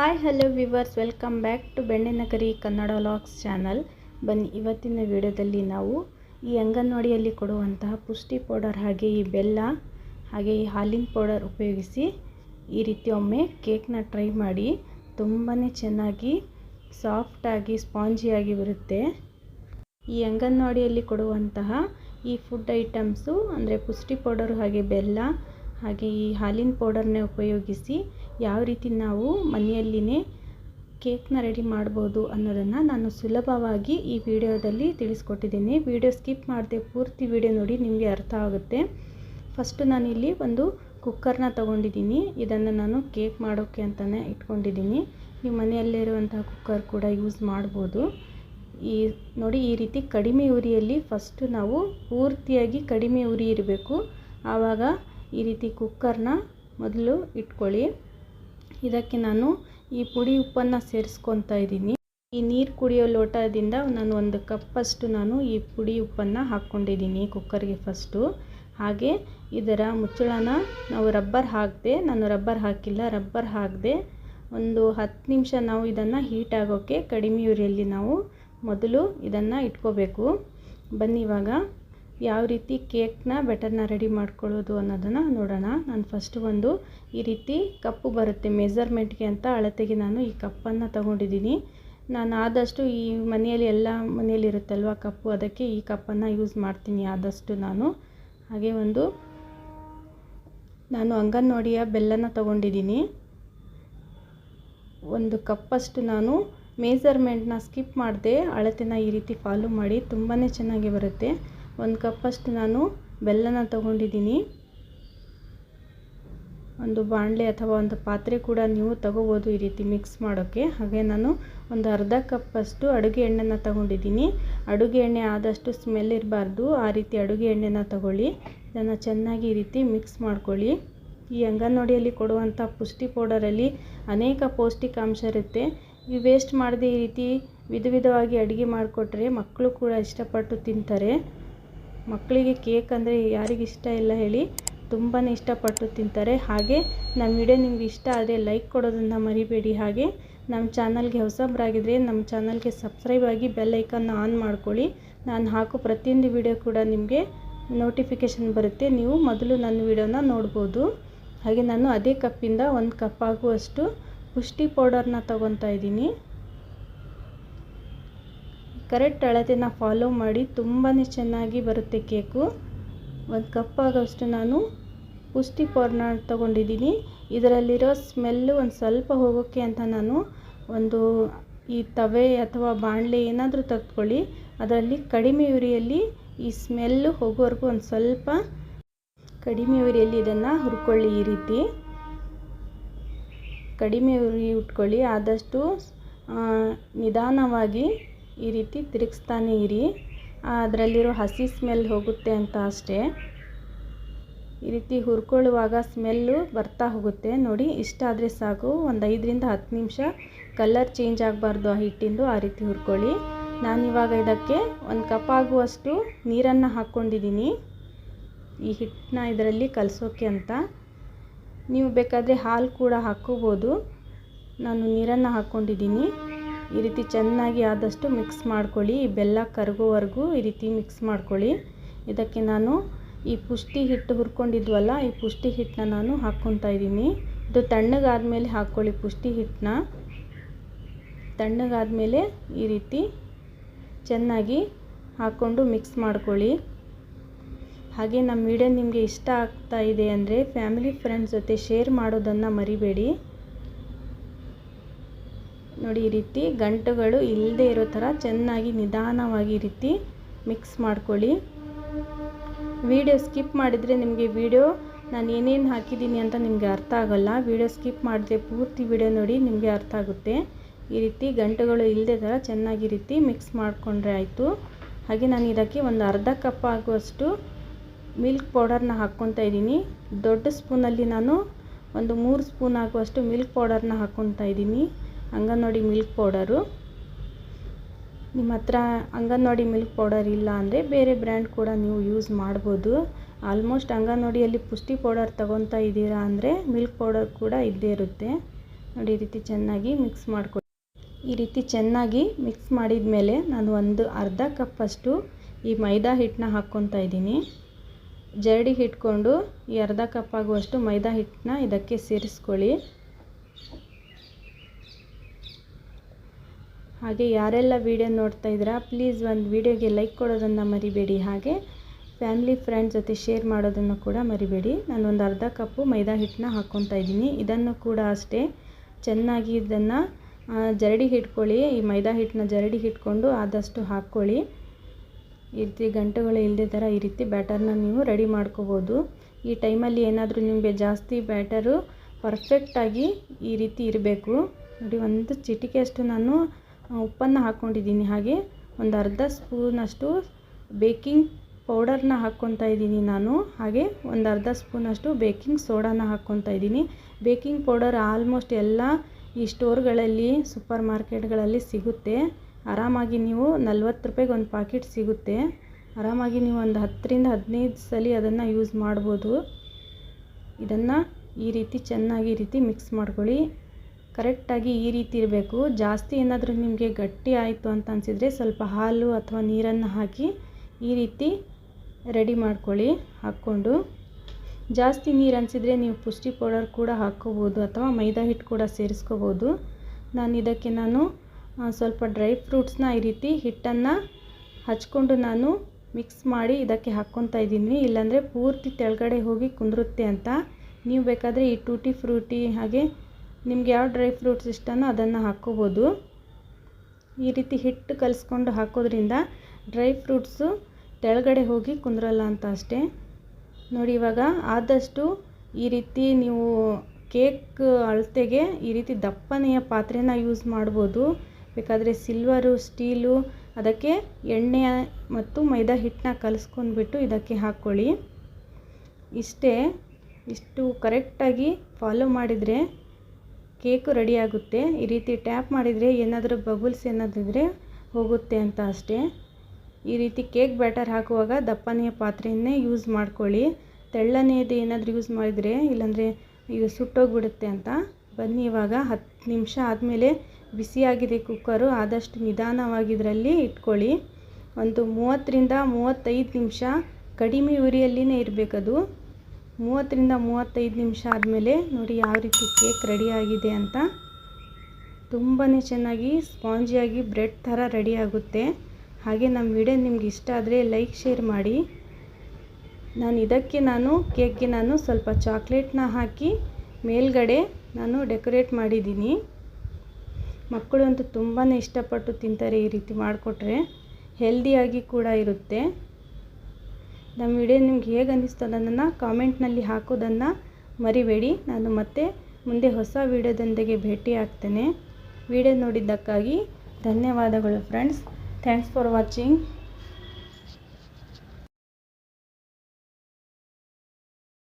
Hi hello viewers welcome back to Bennenagari Kannada vlogs channel ಬನ್ನಿ, ಇವತ್ತಿನ ವಿಡಿಯೋದಲ್ಲಿ ನಾವು ಈ ಅಂಗನವಾಡಿಯಲ್ಲಿ ಕೊಡುವಂತಹ ಪುಷ್ಟಿ ಪೌಡರ್ ಹಾಗೆ ಈ ಬೆಲ್ಲ, ಹಾಗೆ ಈ ಹಾಲಿನ ಪೌಡರ್ ಉಪಯೋಗಿಸಿ ಈ ರೀತಿ ಒಮ್ಮೆ ಕೇಕ್ನ ಟ್ರೈ ಮಾಡಿ ತುಂಬಾ ಚೆನ್ನಾಗಿ ಸಾಫ್ಟಾಗಿ ಸ್ಪಾಂಜಿಯಾಗಿ ಬರುತ್ತೆ. ಈ ಅಂಗನವಾಡಿಯಲ್ಲಿ ಕೊಡುವಂತಹ ಈ ಫುಡ್ ಐಟಮ್ಸು ಅಂದರೆ ಪುಷ್ಟಿ ಪೌಡರು ಹಾಗೆ ಬೆಲ್ಲ, ಹಾಗೆ ಈ ಹಾಲಿನ ಪೌಡರ್ನೇ ಉಪಯೋಗಿಸಿ ಯಾವ ರೀತಿ ನಾವು ಮನೆಯಲ್ಲಿನೇ ಕೇಕ್ನ ರೆಡಿ ಮಾಡ್ಬೋದು ಅನ್ನೋದನ್ನು ನಾನು ಸುಲಭವಾಗಿ ಈ ವಿಡಿಯೋದಲ್ಲಿ ತಿಳಿಸ್ಕೊಟ್ಟಿದ್ದೀನಿ. ವಿಡಿಯೋ ಸ್ಕಿಪ್ ಮಾಡದೆ ಪೂರ್ತಿ ವಿಡಿಯೋ ನೋಡಿ, ನಿಮಗೆ ಅರ್ಥ ಆಗುತ್ತೆ. ಫಸ್ಟು ನಾನಿಲ್ಲಿ ಒಂದು ಕುಕ್ಕರ್ನ ತೊಗೊಂಡಿದ್ದೀನಿ. ಇದನ್ನು ನಾನು ಕೇಕ್ ಮಾಡೋಕ್ಕೆ ಅಂತಲೇ ಇಟ್ಕೊಂಡಿದ್ದೀನಿ. ನೀವು ಮನೆಯಲ್ಲಿರುವಂತಹ ಕುಕ್ಕರ್ ಕೂಡ ಯೂಸ್ ಮಾಡ್ಬೋದು. ಈ ನೋಡಿ, ಈ ರೀತಿ ಕಡಿಮೆ ಉರಿಯಲ್ಲಿ ಫಸ್ಟು ನಾವು ಪೂರ್ತಿಯಾಗಿ ಕಡಿಮೆ ಉರಿ ಇರಬೇಕು. ಆವಾಗ ಈ ರೀತಿ ಕುಕ್ಕರ್ನ ಮೊದಲು ಇಟ್ಕೊಳ್ಳಿ. ಇದಕ್ಕೆ ನಾನು ಈ ಪುಡಿ ಉಪ್ಪನ್ನು ಸೇರಿಸ್ಕೊತಾ ಇದ್ದೀನಿ. ಈ ನೀರು ಕುಡಿಯೋ ಲೋಟದಿಂದ ನಾನು ಒಂದು ಕಪ್ಪಷ್ಟು ನಾನು ಈ ಪುಡಿ ಉಪ್ಪನ್ನು ಹಾಕ್ಕೊಂಡಿದ್ದೀನಿ ಕುಕ್ಕರ್ಗೆ ಫಸ್ಟು ಹಾಗೆ ಇದರ ಮುಚ್ಚಳನ ನಾವು ರಬ್ಬರ್ ಹಾಕಿದೆ, ನಾನು ರಬ್ಬರ್ ಹಾಕಿಲ್ಲ, ರಬ್ಬರ್ ಹಾಕದೆ ಒಂದು ಹತ್ತು ನಿಮಿಷ ನಾವು ಇದನ್ನು ಹೀಟ್ ಆಗೋಕ್ಕೆ ಕಡಿಮೆ ಉರಿಯಲ್ಲಿ ನಾವು ಮೊದಲು ಇದನ್ನು ಇಟ್ಕೋಬೇಕು. ಬನ್ನಿ ಇವಾಗ. ಯಾವ ರೀತಿ ಕೇಕ್ನ ಬೆಟರ್ನ ರೆಡಿ ಮಾಡ್ಕೊಳ್ಳೋದು ಅನ್ನೋದನ್ನು ನೋಡೋಣ. ನಾನು ಫಸ್ಟ್ ಒಂದು ಈ ರೀತಿ ಕಪ್ಪು ಬರುತ್ತೆ ಮೆಜರ್ಮೆಂಟ್ಗೆ ಅಂತ ಅಳತೆಗೆ ನಾನು ಈ ಕಪ್ಪನ್ನು ತಗೊಂಡಿದ್ದೀನಿ. ನಾನು ಆದಷ್ಟು ಈ ಮನೆಯಲ್ಲಿ ಎಲ್ಲ ಮನೆಯಲ್ಲಿ ಇರುತ್ತಲ್ವ ಕಪ್ಪು, ಅದಕ್ಕೆ ಈ ಕಪ್ಪನ್ನು ಯೂಸ್ ಮಾಡ್ತೀನಿ ಆದಷ್ಟು ನಾನು. ಹಾಗೆ ಒಂದು, ನಾನು ಅಂಗನವಾಡಿಯ ಬೆಲ್ಲನ ತಗೊಂಡಿದ್ದೀನಿ. ಒಂದು ಕಪ್ಪಷ್ಟು ನಾನು ಮೇಜರ್ಮೆಂಟ್ನ ಸ್ಕಿಪ್ ಮಾಡದೆ, ಅಳತೆನ ಈ ರೀತಿ ಫಾಲೋ ಮಾಡಿ ತುಂಬಾ ಚೆನ್ನಾಗಿ ಬರುತ್ತೆ. ಒಂದು ಕಪ್ಪಷ್ಟು ನಾನು ಬೆಲ್ಲನ ತಗೊಂಡಿದ್ದೀನಿ. ಒಂದು ಬಾಣಲೆ ಅಥವಾ ಒಂದು ಪಾತ್ರೆ ಕೂಡ ನೀವು ತಗೋಬೋದು ಈ ರೀತಿ ಮಿಕ್ಸ್ ಮಾಡೋಕ್ಕೆ ಹಾಗೆ ನಾನು ಒಂದು ಅರ್ಧ ಕಪ್ಪಷ್ಟು ಅಡುಗೆ ಎಣ್ಣೆನ ತಗೊಂಡಿದ್ದೀನಿ. ಅಡುಗೆ ಎಣ್ಣೆ ಆದಷ್ಟು ಸ್ಮೆಲ್ ಇರಬಾರ್ದು. ಆ ರೀತಿ ಅಡುಗೆ ಎಣ್ಣೆನ ತಗೊಳ್ಳಿ. ಇದನ್ನು ಚೆನ್ನಾಗಿ ಈ ರೀತಿ ಮಿಕ್ಸ್ ಮಾಡ್ಕೊಳ್ಳಿ. ಈ ಅಂಗನವಾಡಿಯಲ್ಲಿ ಕೊಡುವಂಥ ಪುಷ್ಟಿ ಪೌಡರಲ್ಲಿ ಅನೇಕ ಪೌಷ್ಟಿಕಾಂಶ ಇರುತ್ತೆ. ಈ ವೇಸ್ಟ್ ಮಾಡದೆ ಈ ರೀತಿ ವಿಧ ವಿಧವಾಗಿ ಅಡುಗೆ ಮಾಡಿಕೊಟ್ರೆ ಮಕ್ಕಳು ಕೂಡ ಇಷ್ಟಪಟ್ಟು ತಿಂತಾರೆ. ಮಕ್ಕಳಿಗೆ ಕೇಕ್ ಅಂದರೆ ಯಾರಿಗೆ ಇಷ್ಟ ಇಲ್ಲ ಹೇಳಿ ತುಂಬಾ ಇಷ್ಟಪಟ್ಟು ತಿಂತಾರೆ. ಹಾಗೆ ನಮ್ಮ ವಿಡಿಯೋ ನಿಮ್ಗೆ ಇಷ್ಟ ಆದರೆ ಲೈಕ್ ಕೊಡೋದನ್ನು ಮರಿಬೇಡಿ. ಹಾಗೆ ನಮ್ಮ ಚಾನಲ್ಗೆ ಹೊಸಬ್ರಾಗಿದ್ದರೆ ನಮ್ಮ ಚಾನಲ್ಗೆ ಸಬ್ಸ್ಕ್ರೈಬ್ ಆಗಿ ಬೆಲ್ ಐಕನ್ನ ಆನ್ ಮಾಡ್ಕೊಳ್ಳಿ. ನಾನು ಹಾಕೋ ಪ್ರತಿಯೊಂದು ವಿಡಿಯೋ ಕೂಡ ನಿಮಗೆ ನೋಟಿಫಿಕೇಷನ್ ಬರುತ್ತೆ. ನೀವು ಮೊದಲು ನನ್ನ ವಿಡಿಯೋನ ನೋಡ್ಬೋದು. ಹಾಗೆ ನಾನು ಅದೇ ಕಪ್ಪಿಂದ ಒಂದು ಕಪ್ ಆಗುವಷ್ಟು ಪುಷ್ಟಿ ಪೌಡರ್ನ ತಗೊತಾ ಇದ್ದೀನಿ. ಕರೆಕ್ಟ್ ಅಳತೆನ ಫಾಲೋ ಮಾಡಿ ತುಂಬಾ ಚೆನ್ನಾಗಿ ಬರುತ್ತೆ ಕೇಕು. ಒಂದು ಕಪ್ ಆಗೋಷ್ಟು ನಾನು ಪುಷ್ಟಿ ಪೌರ್ನ ತೊಗೊಂಡಿದ್ದೀನಿ. ಇದರಲ್ಲಿರೋ ಸ್ಮೆಲ್ಲು ಒಂದು ಸ್ವಲ್ಪ ಹೋಗೋಕ್ಕೆ ಅಂತ ನಾನು ಒಂದು ಈ ತವೆ ಅಥವಾ ಬಾಣಲೆ ಏನಾದರೂ ತೆಗೆದುಕೊಳ್ಳಿ ಅದರಲ್ಲಿ ಕಡಿಮೆ ಉರಿಯಲ್ಲಿ ಈ ಸ್ಮೆಲ್ಲು ಹೋಗೋವರೆಗೂ ಒಂದು ಸ್ವಲ್ಪ ಕಡಿಮೆ ಉರಿಯಲ್ಲಿ ಇದನ್ನು ಹುರ್ಕೊಳ್ಳಿ ಈ ರೀತಿ. ಕಡಿಮೆ ಉರಿ ಉಟ್ಕೊಳ್ಳಿ. ಆದಷ್ಟು ನಿಧಾನವಾಗಿ ಈ ರೀತಿ ತಿರುಗಿಸ್ತಾನೆ ಇರಿ. ಅದರಲ್ಲಿರೋ ಹಸಿ ಸ್ಮೆಲ್ ಹೋಗುತ್ತೆ ಅಂತ ಅಷ್ಟೇ. ಈ ರೀತಿ ಹುರ್ಕೊಳ್ಳುವಾಗ ಸ್ಮೆಲ್ಲು ಬರ್ತಾ ಹೋಗುತ್ತೆ. ನೋಡಿ, ಇಷ್ಟ ಆದರೆ ಸಾಕು. ಒಂದು ಐದರಿಂದ ಹತ್ತು ನಿಮಿಷ ಕಲರ್ ಚೇಂಜ್ ಆಗಬಾರ್ದು ಆ ಹಿಟ್ಟಿಂದು. ಆ ರೀತಿ ಹುರ್ಕೊಳ್ಳಿ. ನಾನಿವಾಗ ಇದಕ್ಕೆ ಒಂದು ಕಪ್ ಆಗುವಷ್ಟು ನೀರನ್ನು ಹಾಕ್ಕೊಂಡಿದ್ದೀನಿ ಈ ಹಿಟ್ಟನ್ನ ಇದರಲ್ಲಿ ಕಲಸೋಕೆ ಅಂತ. ನೀವು ಬೇಕಾದರೆ ಹಾಲು ಕೂಡ ಹಾಕ್ಕೋಬೋದು. ನಾನು ನೀರನ್ನು ಹಾಕ್ಕೊಂಡಿದ್ದೀನಿ ಈ ರೀತಿ ಚೆನ್ನಾಗಿ ಆದಷ್ಟು ಮಿಕ್ಸ್ ಮಾಡ್ಕೊಳ್ಳಿ. ಬೆಲ್ಲ ಕರಗೋವರೆಗೂ ಈ ರೀತಿ ಮಿಕ್ಸ್ ಮಾಡ್ಕೊಳ್ಳಿ. ಇದಕ್ಕೆ ನಾನು ಈ ಪುಷ್ಟಿ ಹಿಟ್ಟು ಹುರ್ಕೊಂಡಿದ್ವಲ್ಲ, ಈ ಪುಷ್ಟಿ ಹಿಟ್ಟನ್ನ ನಾನು ಹಾಕ್ಕೊತಾ ಇದ್ದೀನಿ. ಇದು ತಣ್ಣಗಾದಮೇಲೆ ಹಾಕ್ಕೊಳ್ಳಿ ಪುಷ್ಟಿ ಹಿಟ್ಟನ್ನ. ತಣ್ಣಗಾದಮೇಲೆ ಈ ರೀತಿ ಚೆನ್ನಾಗಿ ಹಾಕ್ಕೊಂಡು ಮಿಕ್ಸ್ ಮಾಡ್ಕೊಳ್ಳಿ. ಹಾಗೆ ನಮ್ಮ ವಿಡಿಯೋ ನಿಮಗೆ ಇಷ್ಟ ಆಗ್ತಾ ಇದೆ ಅಂದರೆ ಫ್ಯಾಮಿಲಿ ಫ್ರೆಂಡ್ಸ್ ಜೊತೆ ಶೇರ್ ಮಾಡೋದನ್ನು ಮರಿಬೇಡಿ. ನೋಡಿ ಈ ರೀತಿ ಗಂಟುಗಳು ಇಲ್ಲದೆ ಇರೋ ಥರ ಚೆನ್ನಾಗಿ ನಿಧಾನವಾಗಿ ಈ ರೀತಿ ಮಿಕ್ಸ್ ಮಾಡ್ಕೊಳ್ಳಿ. ವಿಡಿಯೋ ಸ್ಕಿಪ್ ಮಾಡಿದರೆ ನಿಮಗೆ ವಿಡಿಯೋ ನಾನು ಏನೇನು ಹಾಕಿದ್ದೀನಿ ಅಂತ ನಿಮಗೆ ಅರ್ಥ ಆಗೋಲ್ಲ. ವಿಡಿಯೋ ಸ್ಕಿಪ್ ಮಾಡಿದ್ರೆ ಪೂರ್ತಿ ವಿಡಿಯೋ ನೋಡಿ ನಿಮಗೆ ಅರ್ಥ ಆಗುತ್ತೆ. ಈ ರೀತಿ ಗಂಟುಗಳು ಇಲ್ಲದೆ ಥರ ಚೆನ್ನಾಗಿ ರೀತಿ ಮಿಕ್ಸ್ ಮಾಡಿಕೊಂಡ್ರೆ ಆಯಿತು. ಹಾಗೆ ನಾನು ಇದಕ್ಕೆ ಒಂದು ಅರ್ಧ ಕಪ್ ಆಗುವಷ್ಟು ಮಿಲ್ಕ್ ಪೌಡರ್ನ ಹಾಕ್ಕೊತಾ ಇದ್ದೀನಿ. ದೊಡ್ಡ ಸ್ಪೂನಲ್ಲಿ ನಾನು ಒಂದು ಮೂರು ಸ್ಪೂನ್ ಆಗುವಷ್ಟು ಮಿಲ್ಕ್ ಪೌಡರ್ನ ಹಾಕ್ಕೊತಾ ಇದ್ದೀನಿ. ಅಂಗನವಾಡಿ ಮಿಲ್ಕ್ ಪೌಡರು ನಿಮ್ಮ ಹತ್ರ ಅಂಗನವಾಡಿ ಮಿಲ್ಕ್ ಪೌಡರ್ ಇಲ್ಲ ಅಂದರೆ ಬೇರೆ ಬ್ರ್ಯಾಂಡ್ ಕೂಡ ನೀವು ಯೂಸ್ ಮಾಡ್ಬೋದು. ಆಲ್ಮೋಸ್ಟ್ ಅಂಗನವಾಡಿಯಲ್ಲಿ ಪುಷ್ಟಿ ಪೌಡರ್ ತೊಗೊತಾ ಇದ್ದೀರಾ ಅಂದರೆ ಮಿಲ್ಕ್ ಪೌಡರ್ ಕೂಡ ಇದ್ದೇ ಇರುತ್ತೆ. ನೋಡಿ ಈ ರೀತಿ ಚೆನ್ನಾಗಿ ಮಿಕ್ಸ್ ಮಾಡ್ಕೊಳ್ಳಿ ಈ ರೀತಿ ಚೆನ್ನಾಗಿ ಮಿಕ್ಸ್ ಮಾಡಿದ ಮೇಲೆ ನಾನು ಒಂದು ಅರ್ಧ ಕಪ್ಪಷ್ಟು ಈ ಮೈದಾ ಹಿಟ್ಟನ್ನ ಹಾಕ್ಕೊತಾ ಇದ್ದೀನಿ. ಜರಡಿ ಹಿಟ್ಕೊಂಡು ಈ ಅರ್ಧ ಕಪ್ ಆಗುವಷ್ಟು ಮೈದಾ ಹಿಟ್ಟನ್ನ ಇದಕ್ಕೆ ಸೇರಿಸ್ಕೊಳ್ಳಿ. ಹಾಗೆ ಯಾರೆಲ್ಲ ವೀಡಿಯೋ ನೋಡ್ತಾ ಇದ್ದೀರಾ ಪ್ಲೀಸ್ ಒಂದು ವೀಡಿಯೋಗೆ ಲೈಕ್ ಕೊಡೋದನ್ನು ಮರಿಬೇಡಿ. ಹಾಗೆ ಫ್ಯಾಮಿಲಿ ಫ್ರೆಂಡ್ಸ್ ಜೊತೆ ಶೇರ್ ಮಾಡೋದನ್ನು ಕೂಡ ಮರಿಬೇಡಿ. ನಾನು ಒಂದು ಅರ್ಧ ಕಪ್ಪು ಮೈದಾ ಹಿಟ್ಟನ್ನ ಹಾಕ್ಕೊತಾ ಇದ್ದೀನಿ. ಇದನ್ನು ಕೂಡ ಅಷ್ಟೇ ಚೆನ್ನಾಗಿ ಇದನ್ನು ಜರಡಿ ಹಿಟ್ಕೊಳ್ಳಿ. ಈ ಮೈದಾ ಹಿಟ್ಟನ್ನ ಜರಡಿ ಹಿಟ್ಕೊಂಡು ಆದಷ್ಟು ಹಾಕ್ಕೊಳ್ಳಿ. ಈ ರೀತಿ ಗಂಟುಗಳು ಇಲ್ಲದೆ ಥರ ಈ ರೀತಿ ಬ್ಯಾಟರ್ನ ನೀವು ರೆಡಿ ಮಾಡ್ಕೋಬೋದು. ಈ ಟೈಮಲ್ಲಿ ಏನಾದರೂ ನಿಮಗೆ ಜಾಸ್ತಿ ಬ್ಯಾಟರು ಪರ್ಫೆಕ್ಟಾಗಿ ಈ ರೀತಿ ಇರಬೇಕು. ನೋಡಿ, ಒಂದು ಚಿಟಿಕೆಯಷ್ಟು ನಾನು ಉಪ್ಪನ್ನು ಹಾಕ್ಕೊಂಡಿದ್ದೀನಿ ಹಾಗೆ ಒಂದು ಅರ್ಧ ಸ್ಪೂನಷ್ಟು ಬೇಕಿಂಗ್ ಪೌಡರ್ನ ಹಾಕ್ಕೊತಾ ಇದ್ದೀನಿ ನಾನು. ಹಾಗೆ ಒಂದು ಅರ್ಧ ಸ್ಪೂನಷ್ಟು ಬೇಕಿಂಗ್ ಸೋಡಾನ ಹಾಕ್ಕೊತಾ ಇದ್ದೀನಿ. ಬೇಕಿಂಗ್ ಪೌಡರ್ ಆಲ್ಮೋಸ್ಟ್ ಎಲ್ಲ ಈ ಸ್ಟೋರ್ಗಳಲ್ಲಿ, ಸೂಪರ್ ಮಾರ್ಕೆಟ್ಗಳಲ್ಲಿ ಸಿಗುತ್ತೆ. ಆರಾಮಾಗಿ ನೀವು ನಲ್ವತ್ತು ರೂಪಾಯಿಗೆ ಒಂದು ಪಾಕೆಟ್ ಸಿಗುತ್ತೆ. ಆರಾಮಾಗಿ ನೀವು ಒಂದು ಹತ್ತರಿಂದ ಹದಿನೈದು ಸಲ ಅದನ್ನು ಯೂಸ್ ಮಾಡ್ಬೋದು. ಇದನ್ನು ಈ ರೀತಿ ಚೆನ್ನಾಗಿ ರೀತಿ ಮಿಕ್ಸ್ ಮಾಡ್ಕೊಳ್ಳಿ. ಕರೆಕ್ಟಾಗಿ ಈ ರೀತಿ ಇರಬೇಕು. ಜಾಸ್ತಿ ಏನಾದರೂ ನಿಮಗೆ ಗಟ್ಟಿ ಆಯಿತು ಅಂತ ಅನಿಸಿದರೆ ಸ್ವಲ್ಪ ಹಾಲು ಅಥವಾ ನೀರನ್ನು ಹಾಕಿ ಈ ರೀತಿ ರೆಡಿ ಮಾಡ್ಕೊಳ್ಳಿ, ಹಾಕ್ಕೊಂಡು. ಜಾಸ್ತಿ ನೀರು ಅನಿಸಿದರೆ ನೀವು ಪುಷ್ಟಿ ಪೌಡರ್ ಕೂಡ ಹಾಕ್ಕೋಬೋದು ಅಥವಾ ಮೈದಾ ಹಿಟ್ಟು ಕೂಡ ಸೇರಿಸ್ಕೋಬೋದು. ನಾನು ಇದಕ್ಕೆ ನಾನು ಸ್ವಲ್ಪ ಡ್ರೈ ಫ್ರೂಟ್ಸ್ನ ಈ ರೀತಿ ಹಿಟ್ಟನ್ನು ಹಚ್ಕೊಂಡು ನಾನು ಮಿಕ್ಸ್ ಮಾಡಿ ಇದಕ್ಕೆ ಹಾಕ್ಕೊತಾ ಇದ್ದೀನಿ. ಇಲ್ಲಾಂದರೆ ಪೂರ್ತಿ ತೆಳಗಡೆ ಹೋಗಿ ಕುಂದ್ರುತ್ತೆ ಅಂತ. ನೀವು ಬೇಕಾದರೆ ಈ ಟೂಟಿ ಫ್ರೂಟಿ ಹಾಗೆ ನಿಮ್ಗೆ ಯಾವ ಡ್ರೈ ಫ್ರೂಟ್ಸ್ ಇಷ್ಟನೋ ಅದನ್ನು ಹಾಕ್ಕೋಬೋದು. ಈ ರೀತಿ ಹಿಟ್ಟು ಕಲಿಸ್ಕೊಂಡು ಹಾಕೋದ್ರಿಂದ ಡ್ರೈ ಫ್ರೂಟ್ಸು ತೆಳಗಡೆ ಹೋಗಿ ಕುಂದ್ರಲ್ಲ ಅಂತ ಅಷ್ಟೇ. ನೋಡಿ ಇವಾಗ ಆದಷ್ಟು ಈ ರೀತಿ ನೀವು ಕೇಕ್ ಅಳತೆಗೆ ಈ ರೀತಿ ದಪ್ಪನೆಯ ಪಾತ್ರೆನ ಯೂಸ್ ಮಾಡ್ಬೋದು. ಬೇಕಾದರೆ ಸಿಲ್ವರು ಸ್ಟೀಲು ಅದಕ್ಕೆ ಎಣ್ಣೆ ಮತ್ತು ಮೈದಾ ಹಿಟ್ಟನ್ನ ಕಲಿಸ್ಕೊಂಡ್ಬಿಟ್ಟು ಇದಕ್ಕೆ ಹಾಕ್ಕೊಳ್ಳಿ ಇಷ್ಟೇ, ಇಷ್ಟು ಕರೆಕ್ಟಾಗಿ ಫಾಲೋ ಮಾಡಿದರೆ ಕೇಕು ರೆಡಿ ಆಗುತ್ತೆ. ಈ ರೀತಿ ಟ್ಯಾಪ್ ಮಾಡಿದರೆ ಏನಾದರೂ ಬಬಲ್ಸ್ ಏನಾದಿದ್ರೆ ಹೋಗುತ್ತೆ ಅಂತ ಅಷ್ಟೇ. ಈ ರೀತಿ ಕೇಕ್ ಬ್ಯಾಟರ್ ಹಾಕುವಾಗ ದಪ್ಪನೆಯ ಪಾತ್ರೆಯನ್ನೇ ಯೂಸ್ ಮಾಡ್ಕೊಳ್ಳಿ. ತೆಳ್ಳನೆಯದು ಏನಾದರೂ ಯೂಸ್ ಮಾಡಿದರೆ, ಇಲ್ಲಾಂದರೆ ಇದು ಸುಟ್ಟೋಗ್ಬಿಡುತ್ತೆ ಅಂತ. ಬನ್ನಿ ಇವಾಗ ಹತ್ತು ನಿಮಿಷ ಆದಮೇಲೆ ಬಿಸಿಯಾಗಿದೆ ಕುಕ್ಕರು ಆದಷ್ಟು ನಿಧಾನವಾಗಿದ್ರಲ್ಲಿ ಇಟ್ಕೊಳ್ಳಿ. ಒಂದು ಮೂವತ್ತರಿಂದ ಮೂವತ್ತೈದು ನಿಮಿಷ ಕಡಿಮೆ ಉರಿಯಲ್ಲಿನೇ ಇರಬೇಕದು. ಮೂವತ್ತರಿಂದ ಮೂವತ್ತೈದು ನಿಮಿಷ ಆದಮೇಲೆ ನೋಡಿ ಯಾವ ರೀತಿ ಕೇಕ್ ರೆಡಿಯಾಗಿದೆ ಅಂತ. ತುಂಬಾ ಚೆನ್ನಾಗಿ ಸ್ಪಾಂಜಿಯಾಗಿ ಬ್ರೆಡ್ ಥರ ರೆಡಿ ಆಗುತ್ತೆ. ಹಾಗೆ ನಮ್ಮ ವಿಡಿಯೋ ನಿಮ್ಗೆ ಇಷ್ಟ ಆದರೆ ಲೈಕ್, ಶೇರ್ ಮಾಡಿ. ನಾನು ಇದಕ್ಕೆ ನಾನು ಕೇಕ್ಗೆ ನಾನು ಸ್ವಲ್ಪ ಚಾಕ್ಲೇಟ್ನ ಹಾಕಿ ಮೇಲ್ಗಡೆ ನಾನು ಡೆಕೋರೇಟ್ ಮಾಡಿದ್ದೀನಿ. ಮಕ್ಕಳು ಅಂತೂ ತುಂಬಾ ಇಷ್ಟಪಟ್ಟು ತಿಂತಾರೆ ಈ ರೀತಿ ಮಾಡಿಕೊಟ್ರೆ. ಹೆಲ್ದಿಯಾಗಿ ಕೂಡ ಇರುತ್ತೆ. ನಮ್ಮ ವಿಡಿಯೋ ನಿಮ್ಗೆ ಹೇಗೆ ಅನ್ನಿಸ್ತು ಅನ್ನೋದನ್ನು ಕಾಮೆಂಟ್ನಲ್ಲಿ ಹಾಕೋದನ್ನು ಮರಿಬೇಡಿ. ನಾನು ಮತ್ತೆ ಮುಂದೆ ಹೊಸ ವಿಡಿಯೋದೊಂದಿಗೆ ಭೇಟಿ ಆಗ್ತೇನೆ. ವಿಡಿಯೋ ನೋಡಿದ್ದಕ್ಕಾಗಿ ಧನ್ಯವಾದಗಳು ಫ್ರೆಂಡ್ಸ್. Thanks for watching.